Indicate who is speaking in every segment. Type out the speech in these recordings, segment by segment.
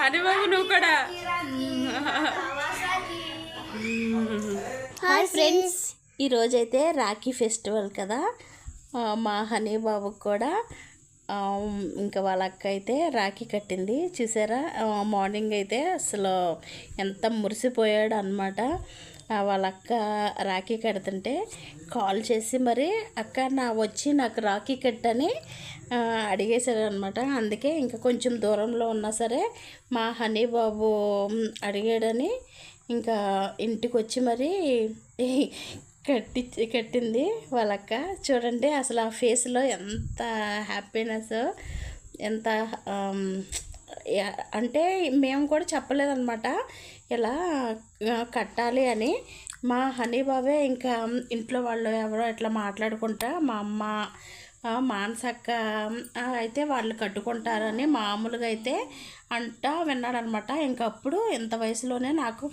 Speaker 1: హరిబాబు నువ్వు కూడా
Speaker 2: hi friends ఈరోజైతే రాఖీ ఫెస్టివల్ కదా మా హనీ బాబుకి కూడా ఇంకా వాళ్ళ అక్క అయితే రాఖీ కట్టింది చూసారా మార్నింగ్ అయితే అసలు ఎంత మురిసిపోయాడు అనమాట వాళ్ళ అక్క రాఖీ కడుతుంటే కాల్ చేసి మరి అక్క నా వచ్చి నాకు రాఖీ కట్టని అడిగేశాడు అనమాట అందుకే ఇంకా కొంచెం దూరంలో ఉన్నా సరే మా హనీ బాబు అడిగాడని ఇంకా ఇంటికి వచ్చి మరి కట్టి కట్టింది వాళ్ళక్క చూడండి అసలు ఆ ఫేస్లో ఎంత హ్యాపీనెస్ ఎంత అంటే మేము కూడా చెప్పలేదన్నమాట ఇలా కట్టాలి అని మా హనీ బాబే ఇంకా ఇంట్లో వాళ్ళు ఎవరో ఇట్లా మాట్లాడుకుంటా మా అమ్మ మానసక్క అయితే వాళ్ళు కట్టుకుంటారని మామూలుగా అయితే అంటా విన్నాడనమాట ఇంకప్పుడు ఇంత వయసులోనే నాకు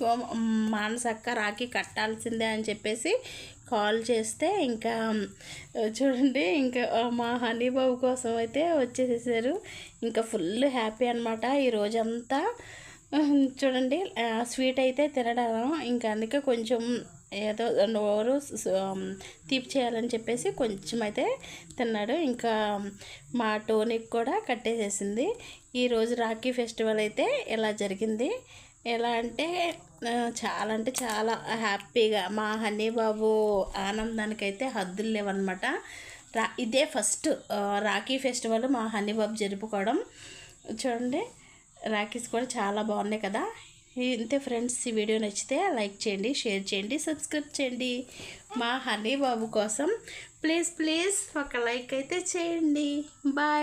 Speaker 2: మానసక్క రాఖీ కట్టాల్సిందే అని చెప్పేసి కాల్ చేస్తే ఇంకా చూడండి ఇంకా మా హనీబాబు కోసం అయితే వచ్చేసేసారు ఇంకా ఫుల్ హ్యాపీ అనమాట ఈ రోజంతా చూడండి స్వీట్ అయితే తినడం ఇంకా అందుకే కొంచెం ఏదో ఓవరు తీపి చేయాలని చెప్పేసి కొంచెం అయితే తిన్నాడు ఇంకా మా టోనిక్ కూడా కట్టేసేసింది ఈరోజు రాఖీ ఫెస్టివల్ అయితే ఇలా జరిగింది ఎలా అంటే చాలా అంటే చాలా హ్యాపీగా మా హనీ బాబు ఆనందానికి అయితే హద్దులు లేవన్నమాట రా ఇదే ఫస్ట్ రాఖీ ఫెస్టివల్ మా హనీ బాబు జరుపుకోవడం చూడండి రాఖీస్ కూడా చాలా బాగున్నాయి కదా ఇంతే ఫ్రెండ్స్ ఈ వీడియో నచ్చితే లైక్ చేయండి షేర్ చేయండి సబ్స్క్రైబ్ చేయండి మా హనీ బాబు కోసం ప్లీజ్ ప్లీజ్ ఒక లైక్ అయితే చేయండి బాయ్